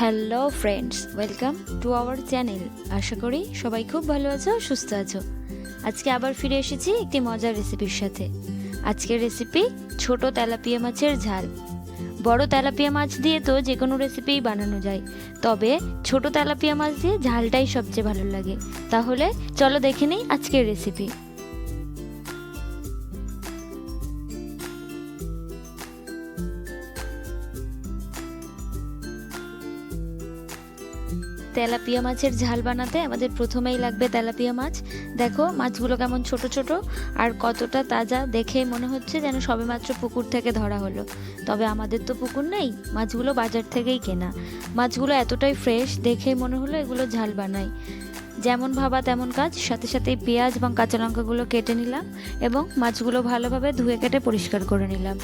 Hello friends, welcome to our channel. আশা করি সবাই খুব ভালো আছো, সুস্থ আছো। আজকে আবার ফিরে এসেছি একটি মজার রেসিপির সাথে। আজকের রেসিপি ছোট তেলাপিয়া মাছের ঝাল। বড় তেলাপিয়া মাছ দিয়ে তো যে কোনো রেসিপিই বানানো যায়। তবে ছোট তেলাপিয়া মাছ দিয়ে ঝালটাই সবচেয়ে ভালো লাগে। তাহলে চলো দেখে নিই আজকের রেসিপি। তেলাপিয়া মাছের ঝাল বানাতে আমাদের প্রথমেই লাগবে তেলাপিয়া মাছ। দেখো, মাছগুলো কেমন ছোট ছোট আর কতটা তাজা দেখে মনে হচ্ছে যেন সবেমাত্র পুকুর থেকে ধরা হলো। তবে আমাদের তো পুকুর নেই, মাছগুলো বাজার থেকেই কেনা। মাছগুলো এতটাই ফ্রেশ দেখেই মনে হলো এগুলো ঝাল বানাই। যেমন ভাবা তেমন কাজ, সাথে সাথে পেঁয়াজ এবং কাঁচা লঙ্কাগুলো কেটে নিলাম এবং মাছগুলো ভালোভাবে ধুয়ে কেটে পরিষ্কার করে নিলাম।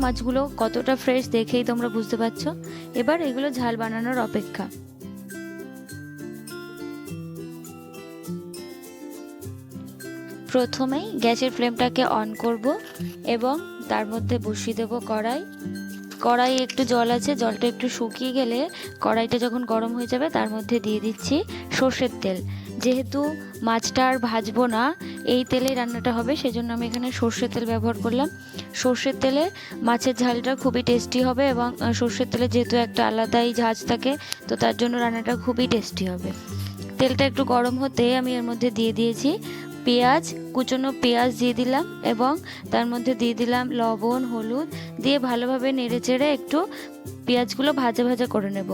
মাছগুলো কতটা ফ্রেশ দেখেই তোমরা বুঝতে পারছ। এবার এগুলো ঝাল বানানোর অপেক্ষা। প্রথমেই গ্যাসের ফ্লেমটাকে অন করব এবং তার মধ্যে বসিয়ে দেবো কড়াই। কড়াই একটু জল আছে, জলটা একটু শুকিয়ে গেলে কড়াইটা যখন গরম হয়ে যাবে তার মধ্যে দিয়ে দিচ্ছি সর্ষের তেল। যেহেতু মাছটা আর ভাজবো না, এই তেলেই রান্নাটা হবে, সেজন্য আমি এখানে সর্ষের তেল ব্যবহার করলাম। সর্ষের তেলে মাছের ঝালটা খুবই টেস্টি হবে এবং সর্ষের তেলে যেহেতু একটা আলাদাই ঝাঁজ থাকে, তো তার জন্য রান্নাটা খুবই টেস্টি হবে। তেলটা একটু গরম হতে আমি এর মধ্যে দিয়ে দিয়েছি। পেঁয়াজ, কুচনো পেঁয়াজ দিয়ে দিলাম এবং তার মধ্যে দিয়ে দিলাম লবণ, হলুদ দিয়ে ভালোভাবে নেড়ে চেড়ে একটু পেঁয়াজগুলো ভাজা ভাজা করে নেব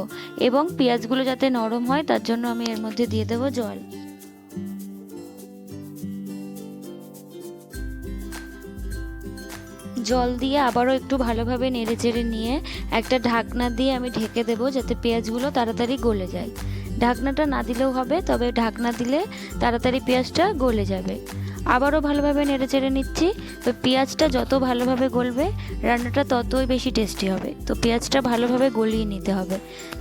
এবং পেঁয়াজগুলো যাতে নরম হয় তার জন্য আমি এর মধ্যে দিয়ে দেবো জল। জল দিয়ে আবারও একটু ভালোভাবে নেড়ে চেড়ে নিয়ে একটা ঢাকনা দিয়ে আমি ঢেকে দেবো যাতে পেঁয়াজগুলো তাড়াতাড়ি গলে যায়। ঢাকনাটা না দিলেও হবে, তবে ঢাকনা দিলে তাড়াতাড়ি পেঁয়াজটা গলে যাবে। আবারও ভালোভাবে নেড়ে চেড়ে নিচ্ছি। তো পেঁয়াজটা যত ভালোভাবে গলবে, রান্নাটা ততই বেশি টেস্টি হবে। তো পেঁয়াজটা ভালোভাবে গলিয়ে নিতে হবে।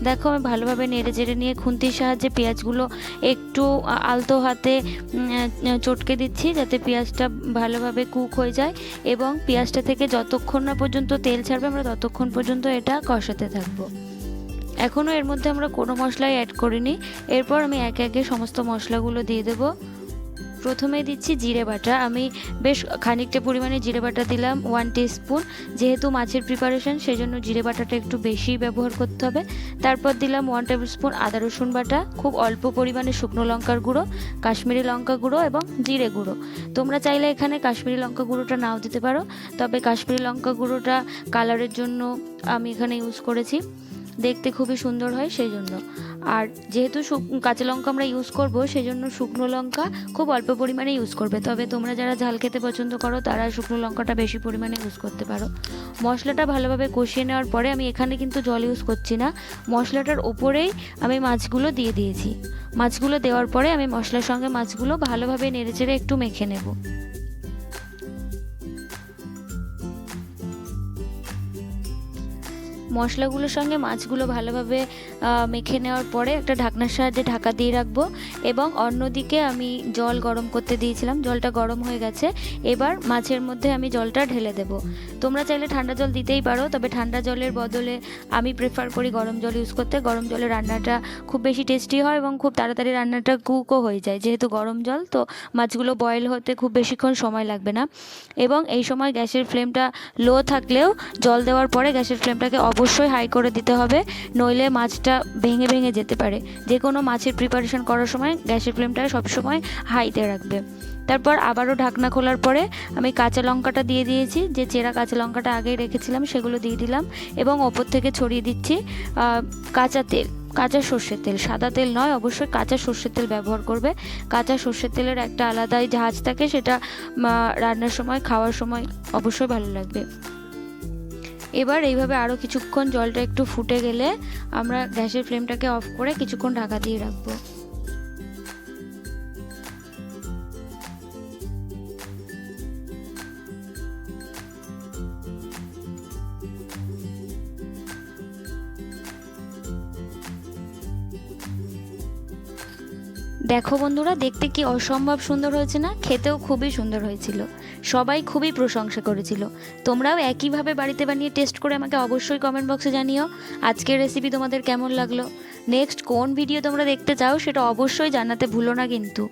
দেখো আমি ভালোভাবে নেড়ে চেড়ে নিয়ে খুন্তির সাহায্যে পেঁয়াজগুলো একটু আলতো হাতে চটকে দিচ্ছি যাতে পেঁয়াজটা ভালোভাবে কুক হয়ে যায় এবং পেঁয়াজটা থেকে যতক্ষণ না পর্যন্ত তেল ছাড়বে, আমরা ততক্ষণ পর্যন্ত এটা কষাতে থাকব। এখনও এর মধ্যে আমরা কোনো মশলাই অ্যাড করিনি। এরপর আমি একে একে সমস্ত মশলাগুলো দিয়ে দেবো। প্রথমে দিচ্ছি জিরে বাটা। আমি বেশ খানিকটা পরিমাণে জিরে বাটা দিলাম ওয়ান স্পুন যেহেতু মাছের প্রিপারেশন সেই জন্য জিরে বাটাটা একটু বেশি ব্যবহার করতে হবে। তারপর দিলাম ওয়ান টেবিল স্পুন আদা রসুন বাটা, খুব অল্প পরিমাণে শুকনো লঙ্কার গুঁড়ো, কাশ্মীরি লঙ্কা গুঁড়ো এবং জিরে গুঁড়ো। তোমরা চাইলে এখানে কাশ্মীরি লঙ্কা গুঁড়োটা নাও দিতে পারো। তবে কাশ্মীরি লঙ্কা গুঁড়োটা কালারের জন্য আমি এখানে ইউজ করেছি। দেখতে খুবই সুন্দর হয় সেই জন্য আর যেহেতু কাঁচা লঙ্কা আমরা ইউজ করব সেই জন্য শুকনো লঙ্কা খুব অল্প পরিমাণে ইউজ করবে। তবে তোমরা যারা ঝাল খেতে পছন্দ করো, তারা শুকনো লঙ্কাটা বেশি পরিমাণে ইউজ করতে পারো। মশলাটা ভালোভাবে কষিয়ে নেওয়ার পরে আমি এখানে কিন্তু জল ইউজ করছি না। মশলাটার ওপরেই আমি মাছগুলো দিয়ে দিয়েছি। মাছগুলো দেওয়ার পরে আমি মশলার সঙ্গে মাছগুলো ভালোভাবে নেড়েচেড়ে একটু মেখে নেব। মশলাগুলোর সঙ্গে মাছগুলো ভালোভাবে মেখে নেওয়ার পরে একটা ঢাকনার সাহায্যে ঢাকা দিয়ে রাখব এবং অন্যদিকে আমি জল গরম করতে দিয়েছিলাম, জলটা গরম হয়ে গেছে। এবার মাছের মধ্যে আমি জলটা ঢেলে দেব। তোমরা চাইলে ঠান্ডা জল দিতেই পারো, তবে ঠান্ডা জলের বদলে আমি প্রেফার করি গরম জল ইউজ করতে। গরম জলে রান্নাটা খুব বেশি টেস্টি হয় এবং খুব তাড়াতাড়ি রান্নাটা কুকও হয়ে যায়। যেহেতু গরম জল, তো মাছগুলো বয়েল হতে খুব বেশিক্ষণ সময় লাগবে না। এবং এই সময় গ্যাসের ফ্লেমটা লো থাকলেও জল দেওয়ার পরে গ্যাসের ফ্লেমটাকে অবশ্যই হাই করে দিতে হবে, নইলে মাছটা ভেঙে ভেঙে যেতে পারে। যে কোনো মাছের প্রিপারেশন করার সময় গ্যাসের ফ্লেমটা সবসময় হাইতে রাখবে। তারপর আবারও ঢাকনা খোলার পরে আমি কাঁচা লঙ্কাটা দিয়ে দিয়েছি, যে চেরা কাঁচা লঙ্কাটা আগেই রেখেছিলাম সেগুলো দিয়ে দিলাম এবং ওপর থেকে ছড়িয়ে দিচ্ছি কাঁচা তেল, কাঁচা সর্ষের তেল। সাদা তেল নয়, অবশ্যই কাঁচা সর্ষের তেল ব্যবহার করবে। কাঁচা সর্ষের তেলের একটা আলাদাই ঝাঁজ থাকে, সেটা রান্নার সময়, খাওয়ার সময় অবশ্যই ভালো লাগবে। এবার এইভাবে আরও কিছুক্ষণ জলটা একটু ফুটে গেলে আমরা গ্যাসের ফ্লেমটাকে অফ করে কিছুক্ষণ ঢাকা দিয়ে রাখব। দেখো বন্ধুরা, দেখতে কি অসম্ভব সুন্দর হয়েছে না? খেতেও খুবই সুন্দর হয়েছিল। সবাই খুবই প্রশংসা করেছিল। তোমরাও একইভাবে বাড়িতে বানিয়ে টেস্ট করে আমাকে অবশ্যই কমেন্ট বক্সে জানিও। আজকের রেসিপি তোমাদের কেমন লাগল? নেক্সট কোন ভিডিও তোমরা দেখতে চাও সেটা অবশ্যই জানাতে ভুলো না কিন্তু।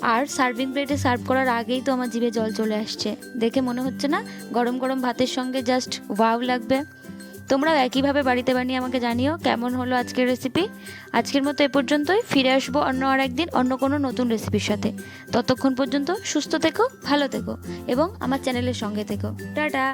আর সার্ভিং প্লেটে সার্ভ করার আগেই তো আমার জিভে জল চলে আসছে। দেখে মনে হচ্ছে না গরম গরম ভাতের সঙ্গে জাস্ট ওয়াও লাগবে। তোমরাও একইভাবে বাড়িতে বানিয়ে আমাকে জানিও কেমন হলো আজকের রেসিপি আজকের মতো এ পর্যন্তই, ফিরে আসব অন্য আর একদিন অন্য কোনো নতুন রেসিপির সাথে। ততক্ষণ পর্যন্ত সুস্থ থেকো, ভালো থেকো এবং আমার চ্যানেলের সঙ্গে থেকো। টাটা!